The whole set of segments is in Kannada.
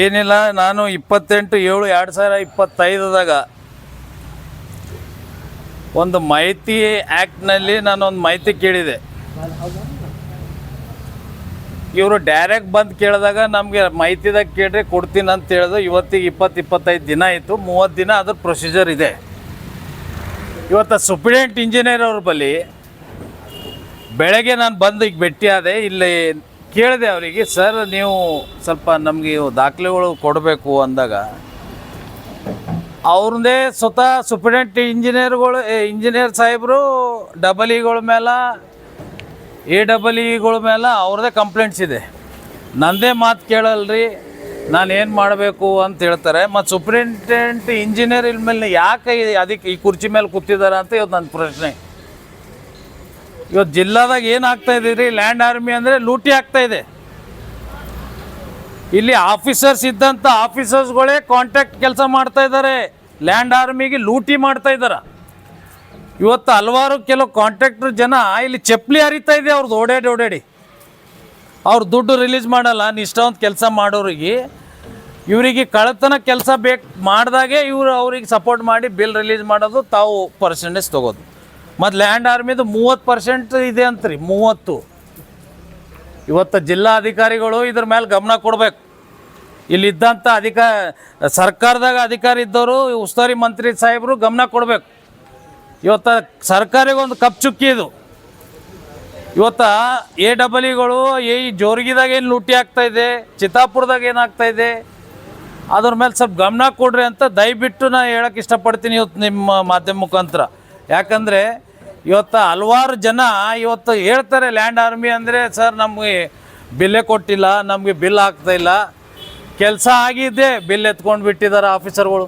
ಏನಿಲ್ಲ, ನಾನು ಇಪ್ಪತ್ತೆಂಟು, ಏಳು, ಎರಡು ಸಾವಿರ ಇಪ್ಪತ್ತೈದದಾಗ ಒಂದು ಮಾಹಿತಿ ಆ್ಯಕ್ಟ್ನಲ್ಲಿ ಒಂದು ಮಾಹಿತಿ ಕೇಳಿದೆ. ಇವರು ಡೈರೆಕ್ಟ್ ಬಂದು ಕೇಳಿದಾಗ ನಮಗೆ ಮೈತಿದಾಗ ಕೇಳ್ರಿ, ಕೊಡ್ತೀನಿ ಅಂತ ಹೇಳಿದ್ರು ಇವತ್ತಿಗೆ ಇಪ್ಪತ್ತು ಇಪ್ಪತ್ತೈದು ದಿನ ಆಯಿತು, ಮೂವತ್ತು ದಿನ ಅದ್ರ ಪ್ರೊಸೀಜರ್ ಇದೆ. ಇವತ್ತು ಸುಪ್ರಿಡೆಂಟ್ ಇಂಜಿನಿಯರ್ ಅವ್ರ ಬಳಿ ಬೆಳಗ್ಗೆ ನಾನು ಬಂದು ಈಗ ಭೇಟಿ ಆದೆ, ಇಲ್ಲಿ ಕೇಳಿದೆ ಅವರಿಗೆ, ಸರ್, ನೀವು ಸ್ವಲ್ಪ ನಮಗೆ ದಾಖಲೆಗಳು ಕೊಡಬೇಕು ಅಂದಾಗ ಅವ್ರದ್ದೇ ಸ್ವತಃ ಸುಪ್ರಿಡೆಂಟ್ ಇಂಜಿನಿಯರ್ಗಳು ಇಂಜಿನಿಯರ್ ಸಾಹೇಬರು ಡಬಲ್ ಇಗಳ ಮೇಲೆ, ಎ ಡಬಲ್ ಇಗಳ ಮೇಲೆ ಅವ್ರದ್ದೇ ಕಂಪ್ಲೇಂಟ್ಸ್ ಇದೆ. ನಂದೇ ಮಾತು ಕೇಳಲ್ರಿ, ನಾನು ಏನು ಮಾಡಬೇಕು ಅಂತ ಹೇಳ್ತಾರೆ. ಮತ್ತು ಸುಪ್ರಿಂಟೆಂಟ್ ಇಂಜಿನಿಯರ್ ಇಲ್ ಮೇಲೆ ಯಾಕೆ ಅದಕ್ಕೆ ಈ ಕುರ್ಚಿ ಮೇಲೆ ಕೂತಿದ್ದಾರೆ ಅಂತ ಇವತ್ತು ನನ್ನ ಪ್ರಶ್ನೆ. ಇವತ್ತು ಜಿಲ್ಲಾದಾಗ ಏನು ಆಗ್ತಾ ಇದೆ ರೀ ಲ್ಯಾಂಡ್ ಆರ್ಮಿ ಅಂದರೆ ಲೂಟಿ ಆಗ್ತಾ ಇದೆ. ಇಲ್ಲಿ ಆಫೀಸರ್ಸ್ ಇದ್ದಂಥ ಆಫೀಸರ್ಸ್ಗಳೇ ಕಾಂಟ್ಯಾಕ್ಟ್ ಕೆಲಸ ಮಾಡ್ತಾ ಇದ್ದಾರೆ ಲ್ಯಾಂಡ್ ಆರ್ಮಿಗೆ ಲೂಟಿ ಮಾಡ್ತಾ ಇದ್ದಾರೆ ಇವತ್ತು ಹಲವಾರು ಕೆಲವು ಕಾಂಟ್ರಾಕ್ಟರ್ ಜನ ಇಲ್ಲಿ ಚಪ್ಪಲಿ ಹರಿತಾ ಇದೆ ಅವ್ರದ್ದು ಓಡಾಡಿ ಓಡಾಡಿ. ಅವ್ರು ದುಡ್ಡು ರಿಲೀಸ್ ಮಾಡಲ್ಲ, ನಿಷ್ಠಾವಂತ ಕೆಲಸ ಮಾಡೋರಿಗೆ. ಇವರಿಗೆ ಕಳತನ ಕೆಲಸ ಬೇಕು ಮಾಡಿದಾಗೆ ಇವರು ಅವ್ರಿಗೆ ಸಪೋರ್ಟ್ ಮಾಡಿ ಬಿಲ್ ರಿಲೀಸ್ ಮಾಡೋದು ತಾವು ಪರ್ಸೆಂಟೇಜ್ ತೊಗೋದು. ಮತ್ತು ಲ್ಯಾಂಡ್ ಆರ್ಮಿದು ಮೂವತ್ತು ಪರ್ಸೆಂಟ್ ಇದೆ ಅಂತ್ರಿ, ಮೂವತ್ತು. ಇವತ್ತು ಜಿಲ್ಲಾಧಿಕಾರಿಗಳು ಇದ್ರ ಮೇಲೆ ಗಮನ ಕೊಡಬೇಕು. ಇಲ್ಲಿದ್ದಂಥ ಅಧಿಕ, ಸರ್ಕಾರದಾಗ ಅಧಿಕಾರಿ ಇದ್ದವರು, ಉಸ್ತುವಾರಿ ಮಂತ್ರಿ ಸಾಹೇಬರು ಗಮನ ಕೊಡಬೇಕು. ಇವತ್ತು ಸರ್ಕಾರಿಗೊಂದು ಕಪ್ ಚುಕ್ಕಿ ಇದು. ಇವತ್ತು ಎ ಡಬಲ್ ಇಗಳು ಈ ಜೋರ್ಗಿದಾಗ ಏನು ಲೂಟಿ ಆಗ್ತಾ ಇದೆ, ಚಿತ್ತಾಪುರದಾಗ ಏನಾಗ್ತಾ ಇದೆ, ಅದ್ರ ಮೇಲೆ ಸ್ವಲ್ಪ ಗಮನ ಕೊಡ್ರಿ ಅಂತ ದಯವಿಟ್ಟು ನಾನು ಹೇಳಕ್ಕೆ ಇಷ್ಟಪಡ್ತೀನಿ ಇವತ್ತು ನಿಮ್ಮ ಮಾಧ್ಯಮ ಮುಖಾಂತರ. ಯಾಕಂದರೆ ಇವತ್ತು ಹಲವಾರು ಜನ ಇವತ್ತು ಹೇಳ್ತಾರೆ, ಲ್ಯಾಂಡ್ ಆರ್ಮಿ ಅಂದರೆ ಸರ್ ನಮಗೆ ಬಿಲ್ಲೇ ಕೊಟ್ಟಿಲ್ಲ, ನಮಗೆ ಬಿಲ್ ಇಲ್ಲ. ಕೆಲಸ ಆಗಿದ್ದೆ ಬಿಲ್ ಎತ್ಕೊಂಡು ಬಿಟ್ಟಿದ್ದಾರೆ ಆಫೀಸರ್ಗಳು.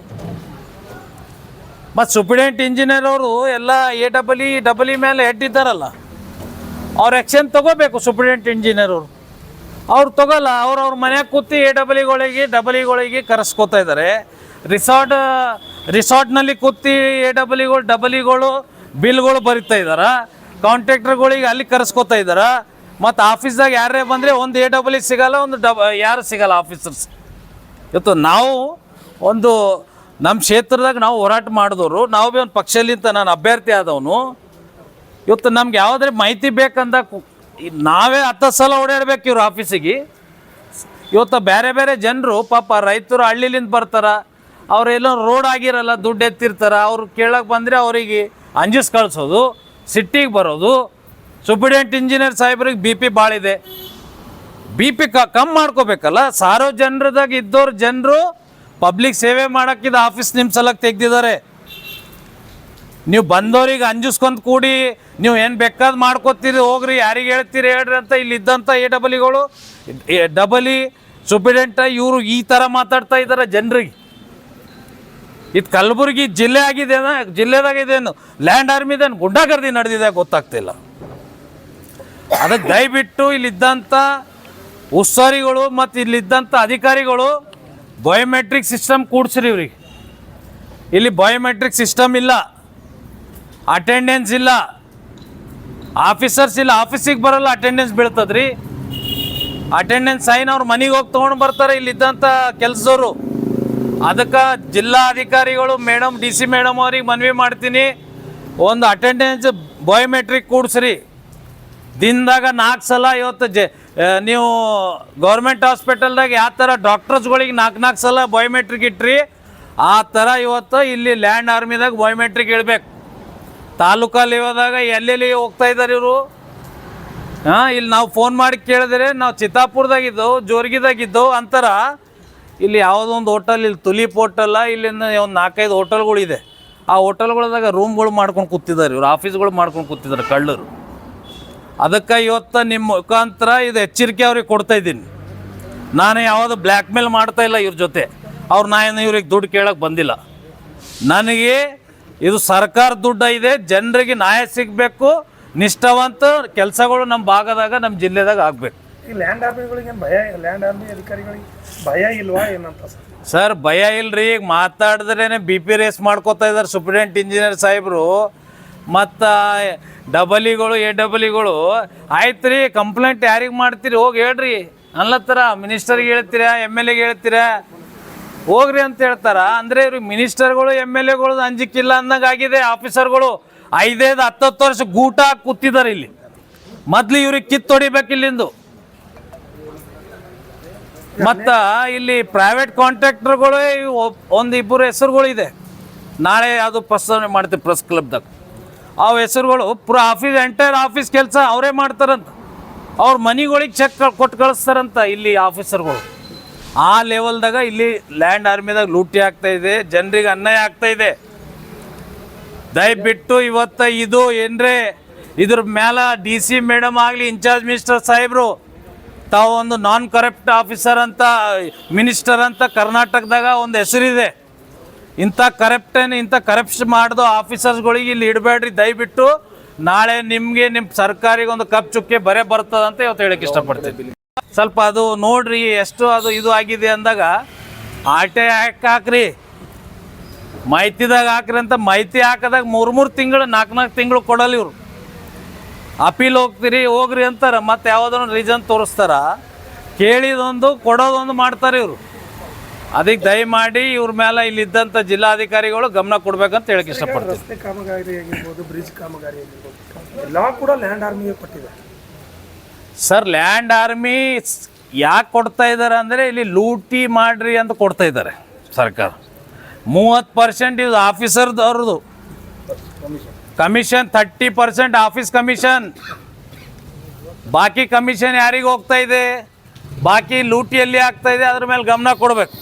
ಮತ್ತು ಸುಪ್ರಿಡೆಂಟ್ ಇಂಜಿನಿಯರ್ ಅವರು ಎಲ್ಲ A double E double E ಮೇಲೆ ಹೆಡ್ ಇದ್ದಾರಲ್ಲ, ಅವ್ರು ಆ್ಯಕ್ಷನ್ ತಗೋಬೇಕು ಸುಪ್ರಿಡೆಂಟ್ ಇಂಜಿನಿಯರ್ ಅವರು. ಅವ್ರು ತಗೋಲ್ಲ, ಅವ್ರು ಅವ್ರ ಮನೆಗೆ ಕೂತಿ ಎ ಡಬಲ್ ಇಗಳಿಗೆ ಡಬಲ್ ಇಗಳಿಗೆ ಕರೆಸ್ಕೋತಾ ಇದ್ದಾರೆ. ರಿಸಾರ್ಟ್, ರಿಸಾರ್ಟ್ನಲ್ಲಿ ಕೂತಿ ಎ ಡಬಲ್ ಇಗಳು ಡಬಲ್ ಇಗಳು ಬಿಲ್ಗಳು ಬರಿತಾ ಇದ್ದಾರೆ? ಕಾಂಟ್ರಾಕ್ಟರ್ಗಳಿಗೆ ಅಲ್ಲಿ ಕರೆಸ್ಕೋತಾ ಇದ್ದಾರೆ? ಮತ್ತು ಆಫೀಸ್ದಾಗ ಯಾರೇ ಬಂದರೆ ಒಂದು ಎ ಡಬಲ್ ಇ ಸಿಗಲ್ಲ, ಒಂದು ಡಬ, ಯಾರು ಸಿಗಲ್ಲ ಆಫೀಸರ್ಸ್. ಇವತ್ತು ನಾವು ಒಂದು ನಮ್ಮ ಕ್ಷೇತ್ರದಾಗ ನಾವು ಹೋರಾಟ ಮಾಡಿದವರು, ನಾವು ಭೀ ಒಂದು ಪಕ್ಷಲಿಂತ ನಾನು ಅಭ್ಯರ್ಥಿ ಆದವನು. ಇವತ್ತು ನಮ್ಗೆ ಯಾವುದೇ ಮಾಹಿತಿ ಬೇಕಂದ ನಾವೇ ಹತ್ತು ಸಲ ಓಡಾಡ್ಬೇಕು ಇವ್ರ ಆಫೀಸಿಗೆ. ಇವತ್ತು ಬೇರೆ ಬೇರೆ ಜನರು, ಪಾಪ ರೈತರು ಹಳ್ಳಿಲಿಂದ ಬರ್ತಾರ. ಅವರೆಲ್ಲೋ ರೋಡ್ ಆಗಿರಲ್ಲ, ದುಡ್ಡು ಎತ್ತಿರ್ತಾರೆ. ಅವ್ರು ಕೇಳಕ್ಕೆ ಬಂದರೆ ಅವರಿಗೆ ಅಂಜಿಸ್ ಕಳಿಸೋದು, ಸಿಟ್ಟಿಗೆ ಬರೋದು. ಸುಪ್ರಿಡೆಂಟ್ ಇಂಜಿನಿಯರ್ ಸಾಹೇಬ್ರಿಗೆ ಬಿ ಪಿ ಭಾಳ ಇದೆ. ಬಿ ಪಿ ಕ ಕಮ್ಮಿ ಮಾಡ್ಕೋಬೇಕಲ್ಲ ಸಾರ್ವಜನರದಾಗ ಇದ್ದವ್ರು ಜನರು ಪಬ್ಲಿಕ್ ಸೇವೆ ಮಾಡೋಕ್ಕಿದ ಆಫೀಸ್ ನಿಮ್ಮ ಸಲಕ್ಕೆ ತೆಗ್ದಿದ್ದಾರೆ ನೀವು ಬಂದವ್ರಿಗೆ ಅಂಜಿಸ್ಕೊಂತ ಕೂಡಿ ನೀವು ಏನು ಬೇಕಾದ್ ಮಾಡ್ಕೋತೀರಿ, ಹೋಗ್ರಿ, ಯಾರಿಗೆ ಹೇಳ್ತೀರಿ ಹೇಳ್ರಿ ಅಂತ ಇಲ್ಲಿ ಇದ್ದಂಥ ಎ ಡಬಲಿಗಳು ಡಬಲಿ ಸುಪ್ರಿಡೆಂಟ ಇವರು ಈ ಥರ ಮಾತಾಡ್ತಾ ಇದ್ದಾರೆ ಜನರಿಗೆ. ಇದು ಕಲಬುರಗಿ ಜಿಲ್ಲೆ ಆಗಿದೆ ಜಿಲ್ಲೆದಾಗ ಇದೇನು ಲ್ಯಾಂಡ್ ಆರ್ಮಿದೇನು ಗುಂಡಾಗರ್ದಿ ನಡೆದಿದೆ ಗೊತ್ತಾಗ್ತಿಲ್ಲ. ಅದಕ್ಕೆ ದಯವಿಟ್ಟು ಇಲ್ಲಿದ್ದಂಥ ಉಸ್ತುವಾರಿಗಳು ಮತ್ತು ಇಲ್ಲಿದ್ದಂಥ ಅಧಿಕಾರಿಗಳು ಬಯೋಮೆಟ್ರಿಕ್ ಸಿಸ್ಟಮ್ ಕೂಡ್ಸ್ರಿ ಇವ್ರಿಗೆ. ಇಲ್ಲಿ ಬಯೋಮೆಟ್ರಿಕ್ ಸಿಸ್ಟಮ್ ಇಲ್ಲ ಅಟೆಂಡೆನ್ಸ್ ಇಲ್ಲ ಆಫೀಸರ್ಸ್ ಇಲ್ಲ ಆಫೀಸಿಗೆ ಬರಲ್ಲ ಅಟೆಂಡೆನ್ಸ್ ಬೀಳ್ತದ್ರಿ. ಅಟೆಂಡೆನ್ಸ್ ಸೈನ್ ಅವ್ರು ಮನೆಗೆ ಹೋಗಿ ತೊಗೊಂಡು ಬರ್ತಾರೆ ಇಲ್ಲಿದ್ದಂಥ ಕೆಲಸದವರು. ಅದಕ್ಕೆ ಜಿಲ್ಲಾ ಅಧಿಕಾರಿಗಳು ಮೇಡಮ್, ಡಿ ಸಿ ಮೇಡಮ್ ಅವ್ರಿಗೆ ಮನವಿ ಮಾಡ್ತೀನಿ. ಒಂದು ಅಟೆಂಡೆನ್ಸ್ ಬಯೋಮೆಟ್ರಿಕ್ ಕೂಡ್ಸ್ರಿ. ದಿನದಾಗ ನಾಲ್ಕು ಸಲ ಇವತ್ತು ಜೆ ನೀವು ಗೌರ್ಮೆಂಟ್ ಹಾಸ್ಪಿಟಲ್ದಾಗ ಯಾವ ಥರ ಡಾಕ್ಟರ್ಸ್ಗಳಿಗೆ ನಾಲ್ಕು ನಾಲ್ಕು ಸಲ ಬಯೋಮೆಟ್ರಿಕ್ ಇಟ್ರಿ, ಆ ಥರ ಇವತ್ತು ಇಲ್ಲಿ ಲ್ಯಾಂಡ್ ಆರ್ಮಿದಾಗ ಬಯೋಮೆಟ್ರಿಕ್ ಇಡಬೇಕು. ತಾಲೂಕಲ್ಲಿ ಎಲ್ಲೆಲ್ಲಿ ಹೋಗ್ತಾ ಇದ್ದಾರೆ ಇವರು? ಹಾಂ ಇಲ್ಲಿ ನಾವು ಫೋನ್ ಮಾಡಿ ಕೇಳಿದ್ರೆ ನಾವು ಚಿತ್ತಾಪುರದಾಗಿದ್ದವು ಜೋರ್ಗಿದಾಗಿದ್ದವು ಅಂತಾರ ಇಲ್ಲಿ ಯಾವುದೋ ಒಂದು ಹೋಟೆಲ್ ಇಲ್ಲಿ ತುಲೀಪ್ ಹೋಟೆಲ್ಲ ಇಲ್ಲಿಂದ ಒಂದು ನಾಲ್ಕೈದು ಹೋಟೆಲ್ಗಳಿದೆ ಆ ಹೋಟೆಲ್ಗಳದಾಗ ರೂಮ್ಗಳು ಮಾಡ್ಕೊಂಡು ಕೂತಿದ್ದಾರೆ ಇವ್ರು ಆಫೀಸ್ಗಳು ಮಾಡ್ಕೊಂಡು ಕೂತಿದ್ದಾರೆ ಕಳ್ಳರು. ಅದಕ್ಕೆ ಇವತ್ತು ನಿಮ್ಮ ಮುಖಾಂತರ ಇದು ಎಚ್ಚರಿಕೆ ಅವ್ರಿಗೆ ಕೊಡ್ತಾ ಇದ್ದೀನಿ. ನಾನು ಯಾವುದು ಬ್ಲ್ಯಾಕ್ ಮೇಲ್ ಮಾಡ್ತಾ ಇಲ್ಲ ಇವ್ರ ಜೊತೆ. ಅವ್ರು ನಾನು ಇವ್ರಿಗೆ ದುಡ್ಡು ಕೇಳೋಕೆ ಬಂದಿಲ್ಲ. ನನಗೆ ಇದು ಸರ್ಕಾರ ದುಡ್ಡು ಇದೆ, ಜನರಿಗೆ ನ್ಯಾಯ ಸಿಗಬೇಕು, ನಿಷ್ಠಾವಂತ ಕೆಲಸಗಳು ನಮ್ಮ ಭಾಗದಾಗ ನಮ್ಮ ಜಿಲ್ಲೆದಾಗ ಆಗಬೇಕು. ಈ ಲ್ಯಾಂಡ್ ಆರ್ಮಿಗಳಿಗೆ ಭಯ ಲ್ಯಾಂಡ್ ಆರ್ಮಿ ಅಧಿಕಾರಿಗಳಿಗೆ ಭಯ ಇಲ್ವಾ ಏನಂತ ಸರ್? ಭಯ ಇಲ್ರಿ. ಈಗ ಮಾತಾಡಿದ್ರೇನೆ ಬಿ ಪಿ ರೇಸ್ ಮಾಡ್ಕೋತಾ ಇದ್ದಾರೆ ಸುಪ್ರಿಡೆಂಟ್ ಇಂಜಿನಿಯರ್ ಸಾಹೇಬರು. ಮತ್ತು ಡಬಲಿಗಳು ಎ ಡಬಲಿಗಳು ಆಯ್ತು ರೀ ಕಂಪ್ಲೇಂಟ್ ಯಾರಿಗೆ ಮಾಡ್ತೀರಿ? ಹೋಗಿ ಹೇಳ್ರಿ. ಅನ್ಲತ್ತರ? ಮಿನಿಸ್ಟರ್ಗೆ ಹೇಳ್ತೀರಾ ಎಂ ಎಲ್ ಎಗೆ ಹೇಳ್ತೀರಾ? ಹೋಗ್ರಿ ಅಂತ ಹೇಳ್ತಾರ. ಅಂದ್ರೆ ಇವ್ರಿಗೆ ಮಿನಿಸ್ಟರ್ಗಳು ಎಂ ಎಲ್ ಎಗಳು ಅಂಜಿಕಿಲ್ಲ ಅನ್ನಂಗಾಗಿದೆ ಆಫೀಸರ್ಗಳು ಐದೈದು ಹತ್ತತ್ತು ವರ್ಷ ಗೂಟ ಕೂತಿದ್ದಾರೆ ಇಲ್ಲಿ. ಮೊದ್ಲು ಇವ್ರಿಗೆ ಕಿತ್ತೊಡಿಬೇಕು ಇಲ್ಲಿಂದು. ಮತ್ತ ಇಲ್ಲಿ ಪ್ರೈವೇಟ್ ಕಾಂಟ್ರಾಕ್ಟರ್ಗಳು ಒಂದು ಇಬ್ಬರು ಹೆಸರುಗಳು ಇದೆ ನಾಳೆ ಅದು ಪ್ರಸ್ತಾವನೆ ಮಾಡ್ತೀವಿ ಪ್ರೆಸ್ ಕ್ಲಬ್ದಾಗ ಅವು ಹೆಸರುಗಳು ಪೂರ ಆಫೀಸ್ ಎಂಟೈರ್ ಆಫೀಸ್ ಕೆಲಸ ಅವರೇ ಮಾಡ್ತಾರಂತ. ಅವ್ರ ಮನೆಗಳಿಗೆ ಚೆಕ್ ಕೊಟ್ಟು ಕಳಿಸ್ತಾರಂತ ಇಲ್ಲಿ ಆಫೀಸರ್ಗಳು ಆ ಲೆವೆಲ್ದಾಗ ಇಲ್ಲಿ ಲ್ಯಾಂಡ್ ಆರ್ಮಿದಾಗ ಲೂಟಿ ಆಗ್ತಾ ಇದೆ ಜನರಿಗೆ ಅನ್ಯಾಯ ಆಗ್ತಾ ಇದೆ. ದಯವಿಟ್ಟು ಇವತ್ತ ಇದು ಏನ್ರೇ ಇದ್ರ ಮ್ಯಾಲ ಡಿ ಸಿ ಮೇಡಮ್ ಆಗಲಿ ಇನ್ಚಾರ್ಜ್ ಮಿನಿಸ್ಟರ್ ಸಾಹೇಬರು ತಾವು ಒಂದು ನಾನ್ ಕರಪ್ಟ್ ಆಫೀಸರ್ ಅಂತ ಮಿನಿಸ್ಟರ್ ಅಂತ ಕರ್ನಾಟಕದಾಗ ಒಂದು ಹೆಸರಿದೆ. ಇಂಥ ಕರಪ್ಟನ್ ಇಂಥ ಕರಪ್ಷನ್ ಮಾಡಿದ ಆಫೀಸರ್ಸ್ಗಳಿಗೆ ಇಲ್ಲಿ ಇಡಬೇಡ್ರಿ. ದಯವಿಟ್ಟು ನಾಳೆ ನಿಮಗೆ ನಿಮ್ಮ ಸರ್ಕಾರಿಗೆ ಒಂದು ಕಪ್ ಚುಕ್ಕೆ ಬರೇ ಅಂತ ಇವತ್ತು ಹೇಳಕ್ಕೆ ಇಷ್ಟಪಡ್ತೀನಿ. ಸ್ವಲ್ಪ ಅದು ನೋಡ್ರಿ ಎಷ್ಟು ಅದು ಇದು ಆಗಿದೆ ಅಂದಾಗ ಆಟೆ ಐ ಹಾಕ್ರಿ. ಮಾಹಿತಿದಾಗ ಹಾಕ್ರಿ ಅಂತ ಮಾಹಿತಿ ಹಾಕದಾಗ ಮೂರು ಮೂರು ತಿಂಗಳು, ನಾಲ್ಕು ನಾಲ್ಕು ತಿಂಗಳು ಕೊಡಲ್ಲ ಇವರು. ಅಪೀಲ್ ಹೋಗ್ತೀರಿ ಹೋಗ್ರಿ ಅಂತಾರೆ ಮತ್ತೆ ಯಾವುದೋ ರೀಸನ್ ತೋರಿಸ್ತಾರ ಕೇಳಿದೊಂದು ಕೊಡೋದೊಂದು ಮಾಡ್ತಾರೆ ಇವರು. ಅದಕ್ಕೆ ದಯಮಾಡಿ ಇವ್ರ ಮೇಲೆ ಇಲ್ಲಿದ್ದಂಥ ಜಿಲ್ಲಾಧಿಕಾರಿಗಳು ಗಮನ ಕೊಡ್ಬೇಕಂತ ಹೇಳಕ್ ಇಷ್ಟಪಡ್ತಾರೆ ರಸ್ತೆ ಕಾಮಗಾರಿ ಆಗಿರ್ಬೋದು ಬ್ರಿಡ್ಜ್ ಕಾಮಗಾರಿ ಆಗಿರ್ಬೋದು ಎಲ್ಲ ಕೂಡ ಲ್ಯಾಂಡ್ ಆರ್ಮಿಗೆ ಕೊಟ್ಟಿದೆ. ಸರ್ ಲ್ಯಾಂಡ್ ಆರ್ಮಿ ಯಾಕೆ ಕೊಡ್ತಾ ಇದ್ದಾರೆ ಅಂದರೆ ಇಲ್ಲಿ ಲೂಟಿ ಮಾಡ್ರಿ ಅಂತ ಕೊಡ್ತಾ ಇದ್ದಾರೆ ಸರ್ಕಾರ. ಮೂವತ್ತು ಪರ್ಸೆಂಟ್ ಇದು ಆಫೀಸರ್ದವ್ರದ್ದು commission thirty percent office commission. ಬಾಕಿ ಕಮಿಷನ್ ಯಾರಿಗೆ ಹೋಗ್ತಾ ಇದೆ? ಬಾಕಿ ಲೂಟಿ ಎಲ್ಲಿ ಆಗ್ತಾ ಇದೆ, ಅದ್ರ ಮೇಲೆ ಗಮನ ಕೊಡ್ಬೇಕು.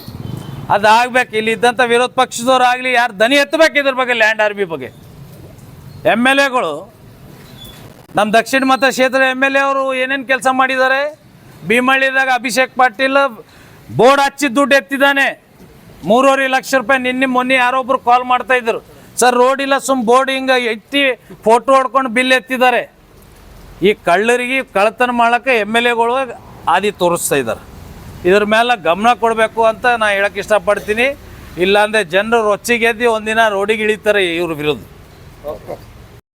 ಅದು ಆಗ್ಬೇಕು ಇಲ್ಲಿ ಇದ್ದಂಥ ವಿರೋಧ ಪಕ್ಷದವ್ರು ಆಗಲಿ ಯಾರು ದನಿ ಎತ್ತಬೇಕು ಇದ್ರ ಬಗ್ಗೆ, ಲ್ಯಾಂಡ್ ಆರ್ಮಿ ಬಗ್ಗೆ. ಎಂ ಎಲ್ ಎಗಳು, ನಮ್ಮ ದಕ್ಷಿಣ ಮತ ಕ್ಷೇತ್ರ ಎಂ ಎಲ್ ಎ ಅವರು ಏನೇನು ಕೆಲಸ ಮಾಡಿದ್ದಾರೆ? ಭೀಮಳ್ಳಿದಾಗ ಅಭಿಷೇಕ್ ಪಾಟೀಲ್ ಬೋರ್ಡ್ ಹಚ್ಚಿದ ದುಡ್ಡು ಎತ್ತಿದ್ದಾನೆ. ಮೂರುವರೆ ಲಕ್ಷ ರೂಪಾಯಿ ನಿನ್ನೆ ಮೊನ್ನೆ ಯಾರೊಬ್ರು ಕಾಲ್ ಮಾಡ್ತಾ ಇದ್ರು ಸರ್, ರೋಡ್ ಇಲ್ಲ, ಸುಮ್ ಬೋರ್ಡ್ ಹಿಂಗೆ ಎತ್ತಿ ಫೋಟೋ ಹೊಡ್ಕೊಂಡು ಬಿಲ್ ಎತ್ತಿದ್ದಾರೆ. ಈ ಕಳ್ಳರಿಗೆ ಕಳ್ಳತನ ಮಾಡೋಕ್ಕೆ ಎಂ ಎಲ್ ಎಗಳು ಆದಿ ತೋರಿಸ್ತಾ ಇದ್ದಾರೆ. ಇದ್ರ ಮೇಲೆ ಗಮನ ಕೊಡಬೇಕು ಅಂತ ನಾನು ಹೇಳಕ್ಕೆ ಇಷ್ಟಪಡ್ತೀನಿ. ಇಲ್ಲಾಂದರೆ ಜನರು ರೊಚ್ಚಿಗೆದ್ದು ಒಂದಿನ ರೋಡಿಗೆ ಇಳಿತಾರೆ ಇವ್ರ ವಿರುದ್ಧ.